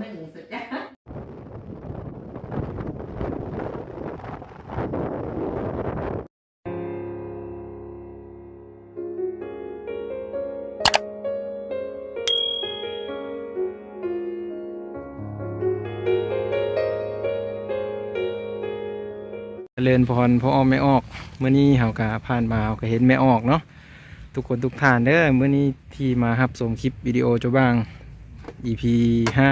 หนึ่งสุดจ้ะเจริญพรพออไม่ออกเมื่อนี้เฮากะผ่านมาเฮาก็เห็นไม่ออกเนาะทุกคนทุกท่านเด้อเมื่อนี้ที่มารับชมคลิปวิดีโอเจ้าบ้าง EP ห้า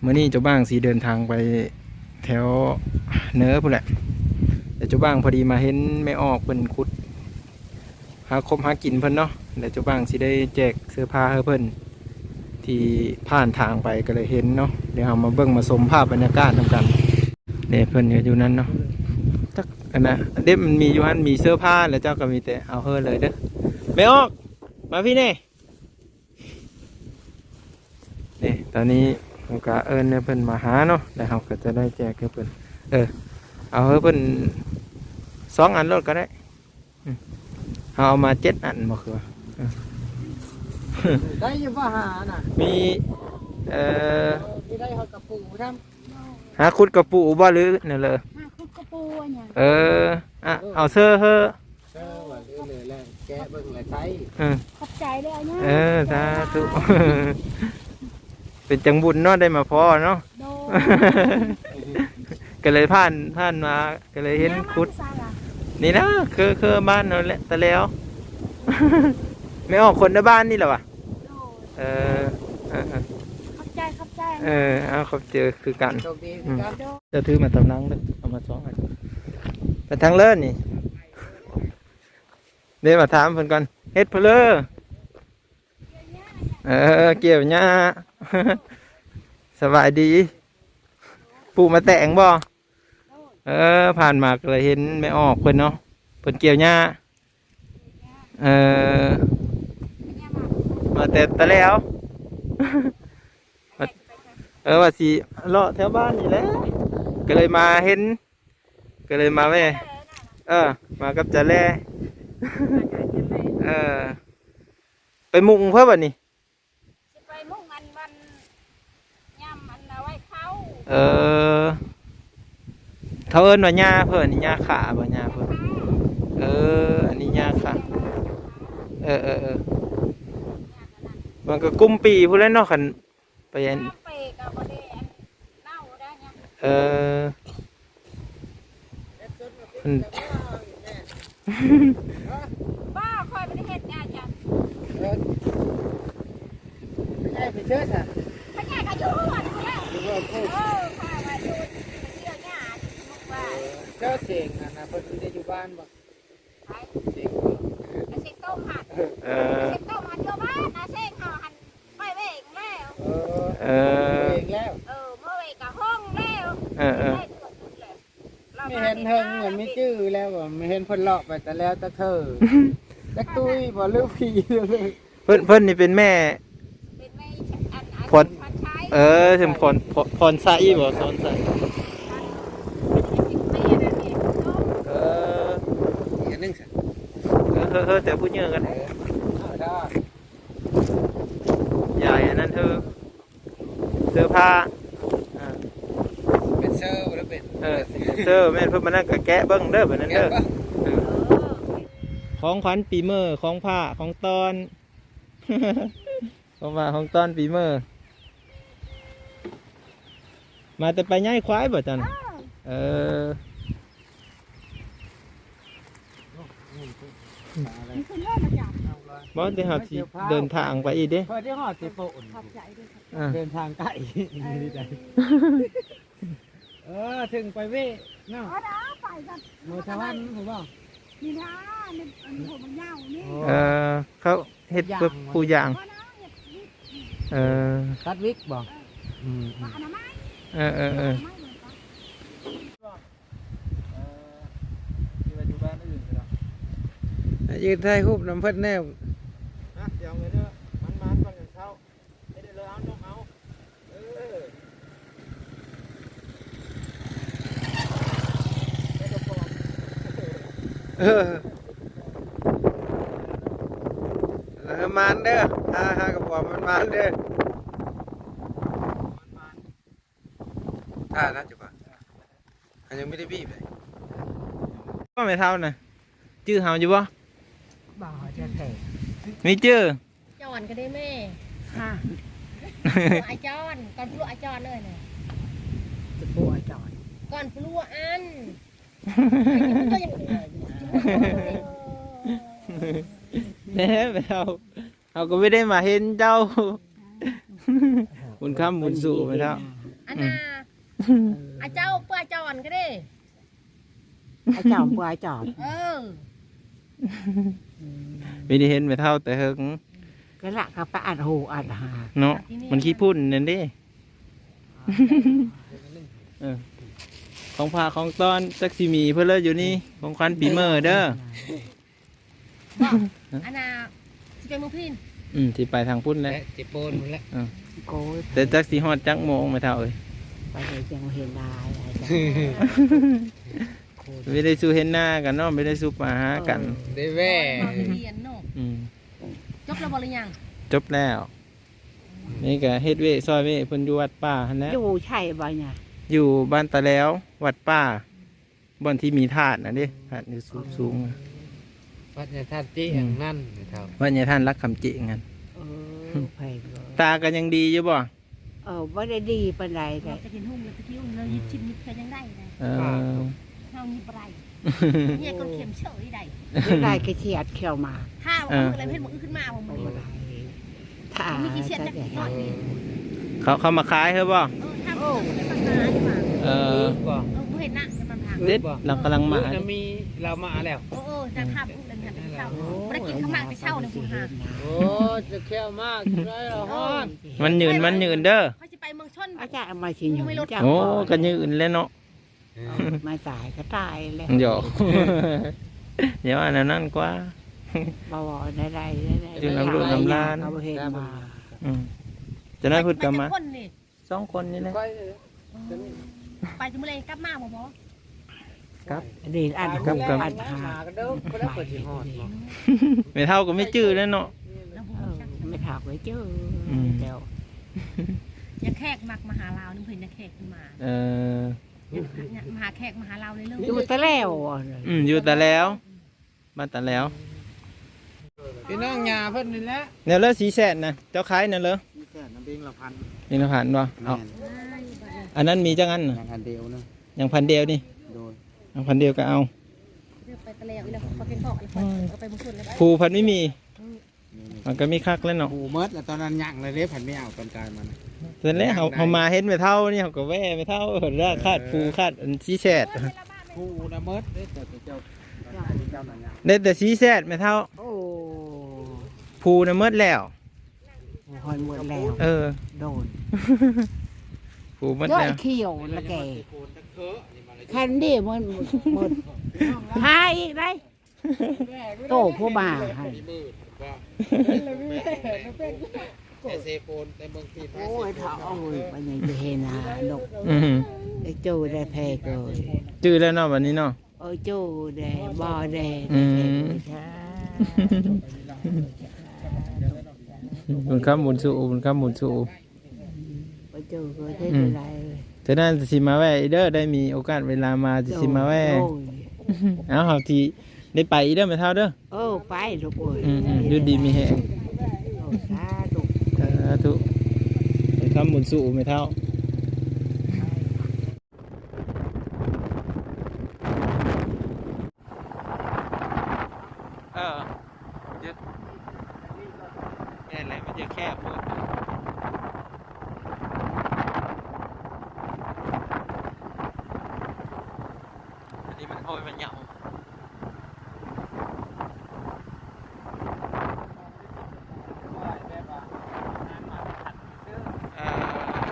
เมื่อนี้เจ้าบ้างสีเดินทางไปแถวเนือพุ่นแหละ แต่เจ้าบ้างพอดีมาเห็นไม่ออกเพิ่นขุดหาคบหากินเพิ่นเนาะแต่เจ้าบ้างสิได้แจกเสื้อผ้าให้เพิ่นที่ผ่านทางไปก็เลยเห็นเนาะเดี๋ยวเรามาเบิ่งมาชมภาพบรรยากาศนำกันเนี่ยเพิ่นอยู่นั่นเนาะจักอันนะเด็มันมีอยู่ฮันมีเสื้อผ้าแล้วเจ้าก็มีแต่เอาเฮอเลยเด้อไม่ออกมาพี่เน่นี่ยตอนนี้ เราก็เอิญเนี่ยเพิ่นมาหาเนาะแล้วเราก็จะได้แจกให้เพิ่นเออ เอาให้เพิ่นสองอันรถก็ได้อืมเอาเอามาเจ็ดอันมาคือว่าได้อยังว่าหาน่ะมีเอ่อมีได้หอกระปูทหาคุดกระปูบ่หรือเนี่ยเลยมาคุกกระปูเนี่ยเอออะเอาเสื้อเฮอำเออว่าเรื่อยเลยแล้วแกะเบิ่งและใช้เออขอบใจเลยเอาเนี่ยเออสาธุ เป็นจังบุญเนาะได้มาพอเนาะ โดก็เลยผ่านผ่านมาก็เลยเห็นคุดซาล่ะนี่นะคือคือบ้านเราแหละแต่แล้ว ไม่ออกคนในบ้านนี่แหละวะโดเออเออเออขอบใจขอบใจเออเอาเขาเจอคือกัน โชคดีคือกันโดจะถือมาตำนังเลยเอามาสองอันไปทางเลิศนี่เดี๋ยวมาถามเพิ่นก่อนเฮ็ดเพนเลอเออเกี่ยวหญ้า สบายดีปลูกมาแต่งบ่ เออ ผ่านมาก็เลยเห็นไม่ออกเพิ่นเนาะเพิ่นเกี่ยวหญ้าเออ มาแต่ตะแล้ว เออว่าสิเลาะแถวบ้านนี่แหละก็เลยมาเห็น ก็เลยมาแม่เออ มากับจะแล่เออ ไปมุงเพื่อบ่นี่ไปมุ่งอันวันย่ำอันเอาไว้เขา เออ เขาเอิ้นว่าหญ้าเพิ่นนี่หญ้าขาบ่หญ้าเพิ่นเออ อันนี้หญ้าขาเออเออเออมันก็กุมปีพุ่นแหล้วเนาะคันไปอันน้ำเปรกกับบดีอันเน่าได้เนี่ยเออเพิ่นบ้าคอยไปเห็ดยาจันเออไม่ใช่ไปเชื่อซะพระแก่ก็อยู่วันเนี่ยหรือว่าพูดเออพามาอยู่ เจ้าเสียงนะนะเพิ่นได้อยู่บ้านบ่เสียงบ่ไอ้สิต้มหัดเออสิต้มหัดอยู่บ้านนะเส้นเขาหันไปเวงแล้วเออเอเอองแล้วเออเอเวกับห้องแล้วเออเออไม่เห็นเฮิงเหมือนไม่จื้อแล้วบ่ไม่เห็นเพิ่นเลาะไปแต่แล้วแต่เธอจักตุ้ยบ่ลือผีเลยเพิ่นเพิ่นนี่เป็นแม่ เป็นไม่อันอัน ผล พันใช้ เออถึงพรพรพรไซบ่พรไซไม่อันนั้นเองเนาะเอออีกอันหนึงซะเออเออเออแต่พูดเยอะกันเออเอาได้ใหญ่อันนั้นเธอเสื้อผ้าอ่าเป็นเซอร์บ่ได้เป็นเออเสื้อแม่นเพิ่นมานั่งกะแกะเบิ่งเด้อแบบนั้นแก้เด้อบ่เออของขวัญปีเมอร์ของผ้าของตอนของผ้าของตอนปีเมอร์ มาแต่ไปย่ายควายบ่จันเออมันคือเลิศมาจากบ่ได้เฮาสิเดินทางไปอีกเด้เพิ่นได้ฮอดสิโปนขอบใจด้วยครับอ่าเดินทางไกลนี่ได้เออถึงไปเว้ยเนาะเอาดาไปกันมือชาวบ้านผมบอกนี่นะนี่อันนี้ผมมันยาวนี่เออเขาเฮ็ดเพื่อผู้อย่างก็นะเห็ดนี่เออคัดวิกบอกอืมว่าอันนั้นไม่ เออเออเออยืนถ่ายรูปน้ำเพิ่นแน่ฮะเดี๋ยวเงินเด้อมันมันก่อนเงินเข้าเฮ็ดได้เลยเอานกเอาเออได้กระป๋องเออเอมานเด้อฮ่าฮ่ากระป๋อมมันมานเด้อ ท่านะจุ๊บอะอันยังไม่ได้บีบเลยก็ไม่เท่าน่ะชื่อเฮาอยู่บ่บ่จะแท้มีชื่อจอนก็ได้แม่ฮะปลูกไอจอนก่อนปลูกไอจอนเลยเนี่ยจะปัวจอดก่อนปลูกอันก็ยังแหน่ไม่เท่าเขาก็ไม่ได้มาเห็นเจ้าบุญคำบุญสู่ไม่เท่าอันน่ะ ไอเจ้าเปื่อจอนก็ได้ไอ้จอมปัวจอดเออไม่ได้เห็นไม่เท่าแต่เฮิงก็ละก็ไปอัดหูอัดหาเนาะมันขี้พุ่นนั่นเดิเออของพาของตอนจักซิมีเพื่อเลยอยู่นี่ของควันปีเมอร์เด้ออันน่ะสิเป็นมือพินอืมที่ไปทางพุ่นแล้วและจิโปนหมดแล้ว โกยแต่จักสีฮอดจักโมงไม่เท่าเอ้ย ไปเลยยังเห็นได้ไอ้จ้ะไม่ได้สู้เห็นหน้ากันเนาะไม่ได้สู้มาหากันได้แว่มาเรียนเนาะอืมจบแล้วบ่หรือยังจบแล้ว นี่ก็เฮ็ดเวซอยเวเพิ่นอยู่วัดป่าหั่นแหละอยู่ใช่บ่เนี่ยอยู่บ้านตะแล้ว วัดป่าบ่อนที่มีธาตุน่ะเด้ธาตุอยู่สูงสูงๆอะวัดเนี่ยท่านจี้อย่างนั่นนะครับวัดเนี่ยท่านรักคำจิงั้นเออแพงเลยตากันยังดีอยู่บ่เออว่าได้ดีปานใดเราแต่จะกินหุ้มเลยตะกี้อุ้มเราหยิบชิ้นนิดแค่ยังได้เลยเออเฮาหยิบอะไรเนี่ยก็เข็มเฉยได้ได้กระเฉียดเขียวมาถ้าว่ามืออะไรเพิ่นบ่ขึ้นมาบ่มือบ่นี้ได้ถ้ามีกี่เชียดจักหน่อยนี่เขาเขามาขายเหรอบ่เออถ้าบ่เป็นปัญหาดีกว่าเออ บ่เออบ่เห็นน่ะจะมันทางเด็ดเรากำลังมา จะมีเรามาแล้วเออเออจะทับ ช่าบ่ได้กินข้าวหมากไปเช่าเลยคุณหาโอ้จะแค่มากได้ละฮอนมันยืนมันยืนเด้อเขาสิไปเมืองชน อาจารย์เอามาชิญอยู่จ้าโอ้กันยืนแล้วเนาะมาสายก็ตายแล้วหยอกเดี๋ยวอันนั้นกว่าบ่บ่ได้ได้ได้ได้อยู่น้ำลูกน้ำลานเอาเห็นมาจะได้พูดกันมาสองคนนี่แหละไปจะเมื้อไรกลับมาบ่บ่ ดีอันครับครับอันหาก็เด้อก็ได้เปิดที่ฮอนเนาะไม่เท่าก็ไม่จื้อแล้วเนาะแล้วบ่เออจักไม่ถากไว้เจออม เดี๋ยวอย่าแขกมักมาหาลาวนึงเพิ่นจะแขกขึ้นมาเออเนี่ยมาหาแขกมาหาลาวเลยเรื่องอยู่แต่แล้วอะอืมอยู่แต่แล้วมาแต่แล้วพี่น้องยาเพิ่นนี่แหละเนี่ยเลอสีแสนนะเจ้าขายเนี่ยเลยนี่แค่น้ำบิงละพันนี่นะผ่านบ่เอาอันนั้นมีจังอันน่ะอย่างอันเดียวนะอย่างพันเดียวนี่ โดยอย่างพันเดียวก็เอาไปตะแล้วอีแล้วเขาเป็นพ่ออีกคนก็ไปเมืองชนแล้วผูพันไม่มีมันก็มีคักแล้วเนาะหูเมิดแล้วตอนนั้นยังเลยเด้ผันไม่เอาตอนกลารมันเสร็จแล้วเขาเขามาเห็นไม่เท่านี่เขาก็แว่ไม่เท่าเรื่องคาดผูคาดอันสีแสดหูนะเมิดเด้แต่เจ้าเจ้านั่นยังได้แต่สีแสดไม่เท่าโอ้ผูน่ะเมิดแล้วหอยหมดแล้วเออโดนผูเมิดย่อแล้ยวเขียวละแกโคนตะเคอะนี่มาเลยคันดิมันหมดหายอีกได้โตผู้บ่าให้มีมืดว่าแต่เซโปนในเมืองปีนโอ้ยเถาโอ้ยมันยังจะเห็นหาดอกอืมได้จูได้แพ้เกยจื้อแล้วเนาะวันนี้เนาะโอ้ยจูได้บ่ได้อืมใช่บุญคำบุญสู่บุญคำบุญสู่โอ้ยจูก็ได้เป็นไรเลย ฉะนั้นจะสิมาแว่อีเด้อได้มีโอกาสเวลามาจะสิมาแว่โอ้ยเอาเฮาที่ได้ไปอีเด้อไม่เท่าเด้อเออไปลูกโอ้ยอืมอืมอยู่ดีมีแฮงโอ้ยสาธุ สาธุบุญคำบุญสู่ไม่เท่าเออยึดแค่ไหนมันจะแคบหมดอันนี้มันโอยมันเหยาเออ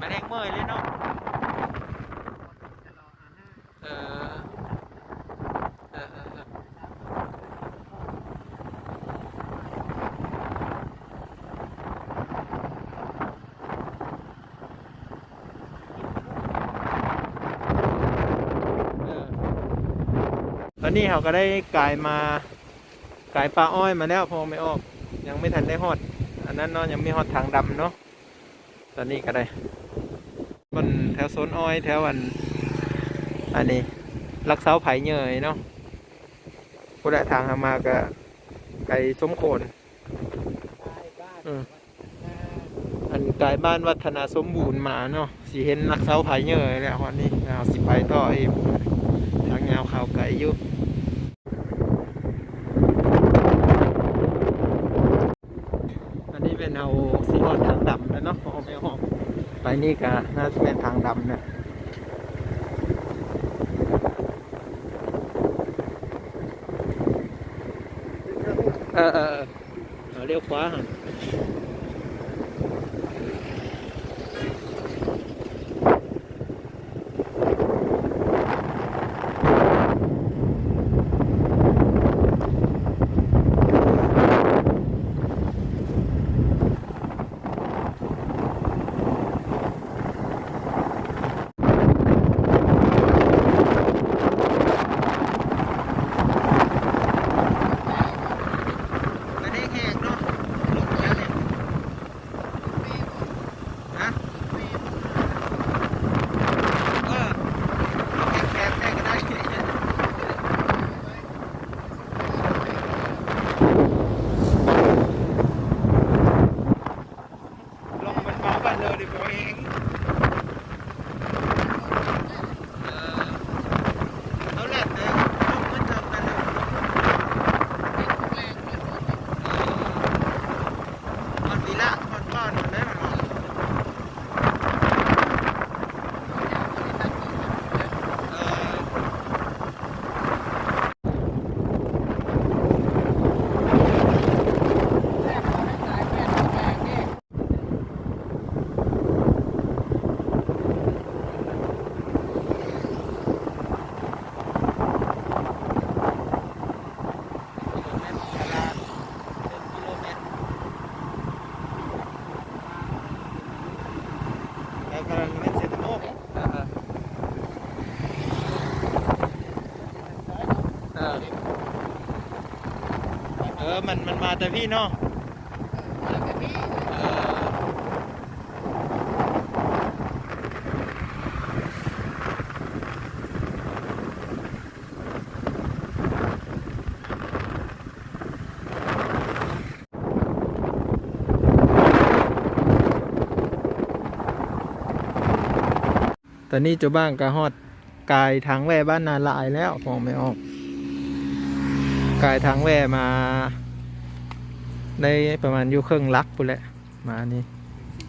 มันแห้งเมื่อยเลยเนาะเออเออเออเออเออตอ นี้เขาก็ได้กลายมากลายปลาอ้อยมาแล้วพอไม่ออก ยังไม่ทันได้ฮอด อันนั้นเนาะยังไม่ฮอดทางดำเนาะตอนนี้ก็ได้บนแถวโซนอ้อยแถวอัน อันนี้ลักเสาไผ่เหนื่อยเนาะผู้ใดทางหามาก็ไก่สมโคนอันกายบ้านวัฒนาสมบูรณ์มาเนาะสีเห็นลักเสาไผ่เหนื่อยแล้ววันนี้เอาสิไปต่อเองทางแนวข่าวไก่ยู่นนี้ เอาสีหอดทางดำแล้วเนาะพอไปออกไปนี่กะน่าจะเป็นทางดำเนี่ยเออเออเออเอาเลี้ยวขวาหันไม่ได้แหกเนาะลงแล้วเนี่ยฮะเออเอาแคบๆได้ก็ได้ ลงมันเมากันเลยดีกว่าเองเออเอาแหละเด้อลงมันทำกันเลยมันดีละมันบ้านมันได้มันหรอเออ แล้วก็เม็ดเซตโมกเออเออเออ มาแต่พี่เนาะตอนนี้เจ้าบ้างก็ฮอดกายทางแว่บ้านนาลายแล้วมองไม่ออก กายทางแว่มา ได้ประมาณอยู่เครื่องลักปุ่นแหละมานี่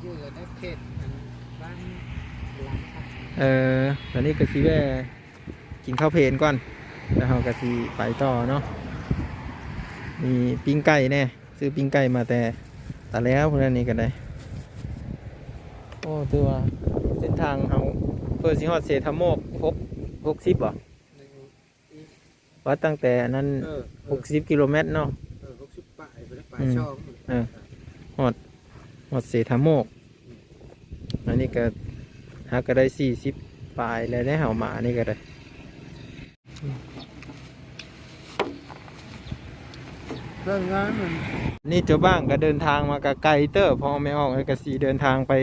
อยู่ในเขตอันบ้านหลังครับเออตอนนี้ก็สิแว่กินข้าวเพลนก่อน แล้วเราก็สิไปต่อเนาะมีปิ้งไก่แน่ซื้อปิ้งไก่มาแต่แต่แล้วพวกนั้นนี้ก็ได้ โอ้ตัวาเส้นทางเขาเพื่อสิฮอดเศรษฐโมกหกหกสิบบ่ว่าตั้งแต่อันนั้นเออหกสิบกิโลเมตรเนาะ อืมช่องเออฮอดเศรษฐโมก อันนี้ก็หาก็ได้สี่สิบปลายแล้วได้เห่าหมานี่ก็ได้เรื่องงานมันนี่เจ้าบ้างก็เดินทางมากับไกลเตอร์พอไม่ออกเลยก็สีเดินทางไป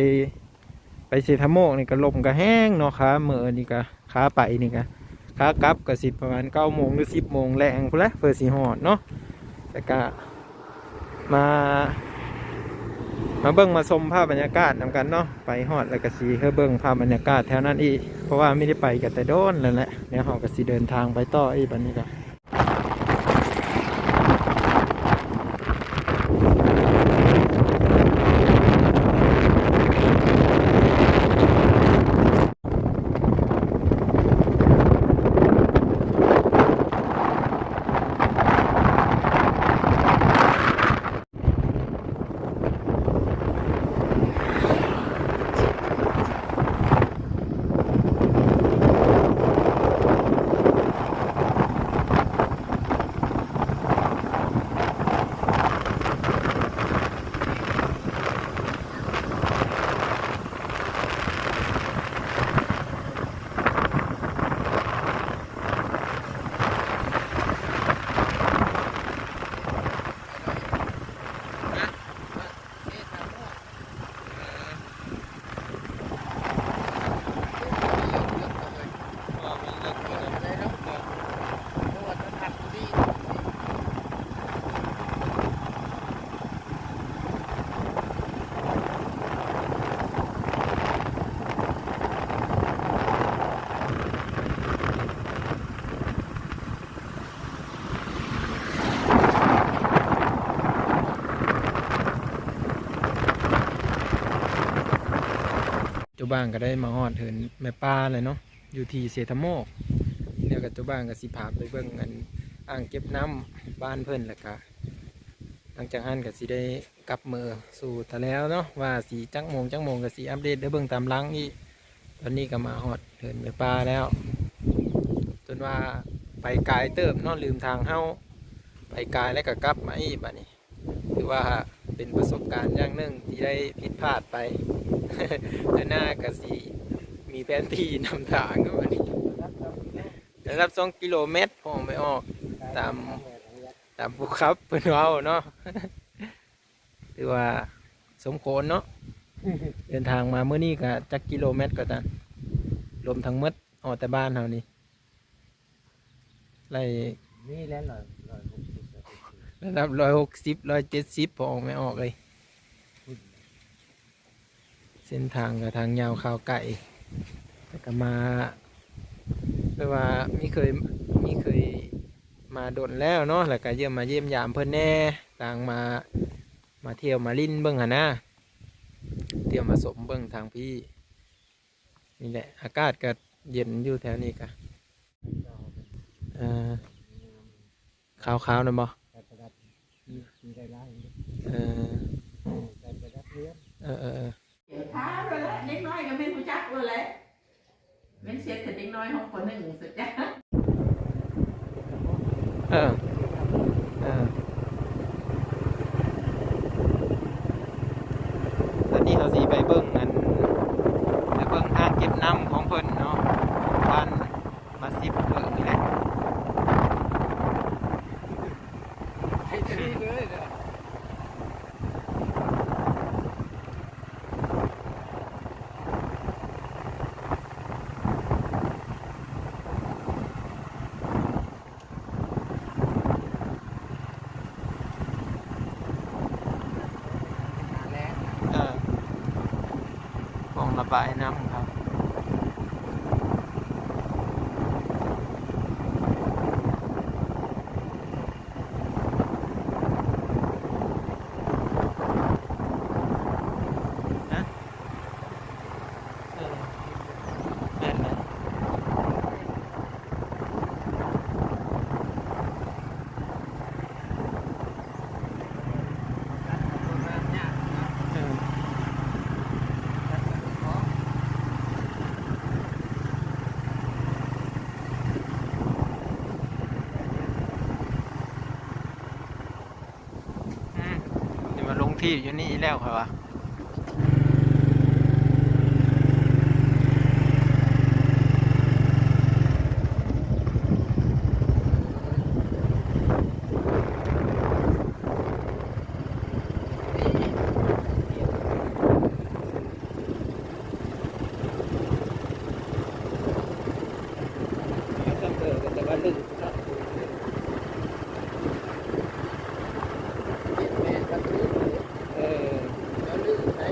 ไปเซทาโมกนี่ก็ลมก็แห้งเนาะขาเมื่อนี่ก็ขาไปนี่ก็ขากลับก็สิประมาณเก้าโมงหรือสิบโมงแรงพุ่นละเพื่อสีหอดเนาะแต่ก็ มา มาเบิ้งมาชมภาพบรรยากาศนำกันเนาะไปฮอดแล้วก็สีเพื่อเบิ้งภาพบรรยากาศแถวนั้นอีกเพราะว่าไม่ได้ไปกันแต่โดนแล้วแหละเดี๋ยวเราก็สีเดินทางไปต่ออีกบันนี้ก็ เจ้าบ้านก็ได้มาฮอดเหินแม่ป้าเลยเนาะอยู่ที่เสตโมกเดี๋ยวกับเจ้าบ้านก็สิพาไปเบิ่งอันอ่างเก็บน้ำบ้านเพิ่อนแล้วก็หลังจากนั้นก็สิได้กลับมือสู่ทะแล้วเนาะว่าสีจักโมงจักโมงก็สิอัปเดตได้เบิ่งตามลังอีกตอนนี้ก็มาฮอดเหินแม่ป้าแล้ว จนว่าไปไกลเติบนาะลืมทางเฮาไปไกลแล้วก็กลับมาอีกบัดนี้ถือว่าเป็นประสบการณ์อย่างหนึ่งที่ได้ผิดพลาดไป หน้ากสีมีแผนที่นำทางก็วันนี้นะครับสองกิโลเมตรพอไม่ออกตามตามภูเขาเพื่อนเราเนาะถือว่าสมควรเนาะเดินทางมาเมื่อนี้ก็จักกิโลเมตรก็ตันรวมทั้งหมดออกแต่บ้านเฮานี่ไล่นี่แล้วหน่อยหน่อยหกสิบระดับร้อยหกสิบร้อยเจ็ดสิบพอออกไม่ออกเลย เส้นทางกับทางยาวขาวไก่แต่ก็มาแปลว่ามีเคยมีเคยมาโดนแล้วเนาะแล้วก็เยี่ยมมาเยี่ยมยามเพิ่นแน่ต่างมามาเที่ยวมาลิ้นเบิ้งหนนะเที่ยวมาสมเบิ้งทางพี่นี่แหละอากาศก็เย็นอยู่แถวนี้กะเออขาวๆนะบ่แต่ประดับมีได้ไล่เอเออเออ เออเดี๋ยวท้าเลยละเด็กน้อยก็ไม่รู้จักเลยแหละเป็นเสียแต่เด็กน้อยห้องคนหนึ่งสุดจ้ะเออเออตอนนี้เขาสีไปเบิ้งนั่นไปเบิ้งอ่างเก็บน้ำของเพิ่นเนาะบ้านมาสิบเพิ่งนี่แหละ ไอ้ที่เลยเด้อ เออมองระบายน้ำครับ ฮะเออแม่นเลยเอออืมนี่มาลงที่ อยู่นี่แล้วครับวะ ต้องเกิดกันแต่ว่าลึกครับ แม่กับลืม เออ แล้วลืมไหน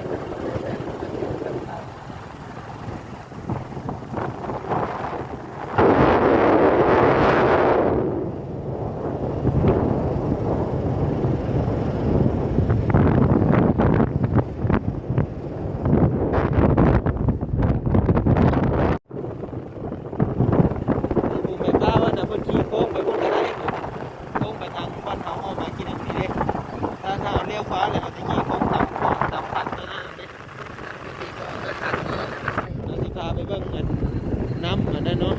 ดูแม่ป้าว่าจะเพิ่นขี่โค้งไปพุ่นก็ได้โค้งไปทางบ้านเฮาออกมากินอันนี้เด้ ถ้าถ้าเอาเลี้ยวขวาแล้วเอาจะขี่โค้งตามโค้งตามปัดนั่นน่ะเด้เราสิพาไปเบิ่งเงินน้ำอันนั้นเนาะ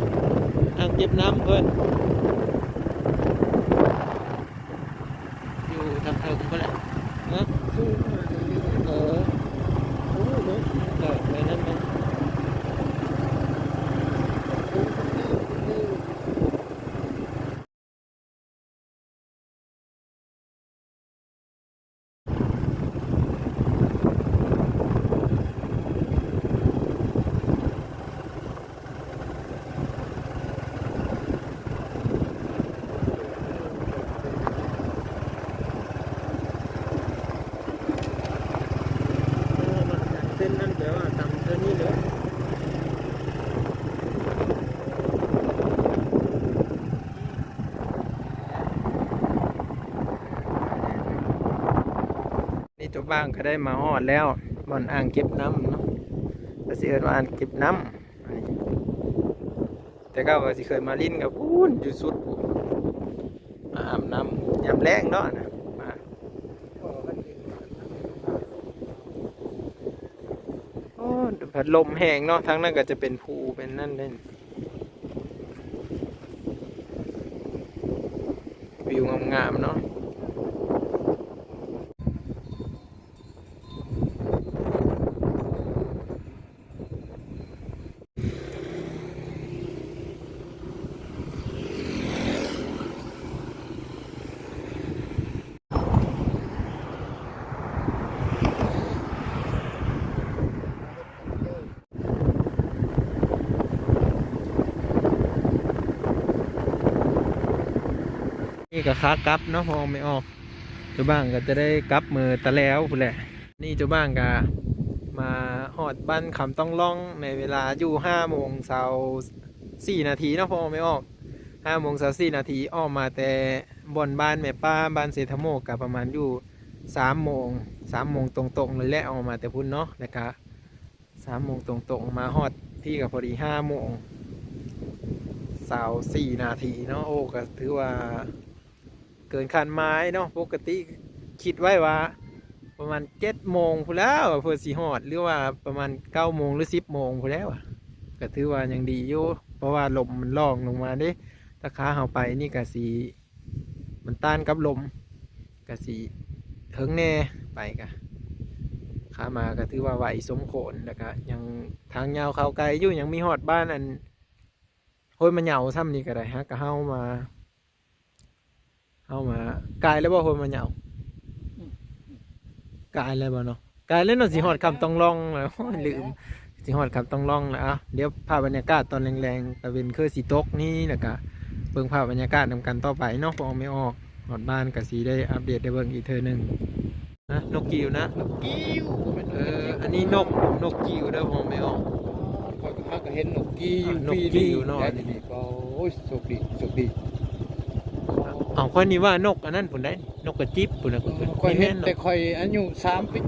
อ่างเก็บน้ำเพิ่นอยู่ทางเทิงพุ่นแหละนะ สู้มาตรงนี้ เออโอ้เนาะเออไปนั่นเนาะ เส้นนั้นแต่ว่าตำเท่านี้เลยนี่เจ้าบ้างก็ได้มาฮอดแล้วบ่อนอ่างเก็บน้ำเนาะแต่สิเอิ้นว่าอ่างเก็บน้ำนนแต่ก็ว่าสิเคยมาลิ้นกับพูนอยู่สุดมาอาบน้ำยามแรงเนาะนะมาโอ้พัด ลมแห้งเนาะทั้งนั้นก็จะเป็นภูเป็นนั่นเล่นวิวงามๆเนาะ นี่ก็ค้ากลับเนาะพอไม่ออกเจ้าบ้างก็จะได้กลับมือตะแล้วพูนแหละ นี่เจ้าบ้างก็มาหอดบ้านคำต้องล่องในเวลาอยู่ห้าโมงเช้าสี่นาทีเนาะพอไม่ออกห้าโมงเช้าสี่นาทีออกมาแต่บนบ้านแม่ป้าบ้านเศรษฐโมกกับประมาณอยู่สามโมงสามโมงตรงๆเลยแหละออกมาแต่พุ่นเนาะแล้วก็สามโมงตรงๆมาหอดที่กับพอดีห้าโมงสาวสี่นาทีเนาะโอ้ก็ถือว่า เกินคันไม้เนาะปกติคิดไว้ว่า ประมาณเจ็ดโมงพูแล้วเพื่อสีหอดหรือว่าประมาณเก้าโมงหรือสิบโมงพูแล้วอะก็ถือว่ายังดีอยู่เพราะว่าลมมันล่องลงมาเด้ถ้าขาเฮาไปนี่กะสีมันต้านกับลมกะสีเฮิงแน่ไปกะขามาก็ถือว่าไหวสมโขนแล้วก็ยังทางยาวเขาไกลอยู่ยังมีหอดบ้านอันโฮ้ยมันเหยาซ้ำนี่ก็ได้ฮะก็เฮามา เอามากายแล้วบ่คนมาเหยากายแล้วบ่เนาะกายแล้วเนาะสิฮอดคำต้องลองแล้วโอ้ยลืมสิฮอดคำต้องลองแล้วอะเดี๋ยวภาพบรรยากาศตอนแรงๆตะเวนคือสิตกนี่แล้วก็เบิ่งภาพบรรยากาศนำกันต่อไปเนาะพอไม่ออกฮอดบ้านก็สิได้อัปเดตได้เบิ่งอีกเทื่อหนึงนะนกกิวนะกิ้วเป็นเอออันนี้นกนกกิวเด้อพอไม่ออกคอยก็ก็เห็นนกกิ้วนกกิ้วเนาะแต่นี่ก็โอ้ยโชคดีโชคดี เอาคนนี้ว่านกอันนั้นพุ่นได้นกกระจิบพุ่นน่ะคอยเห็นแม่แต่เนาะคอยอายุสามปี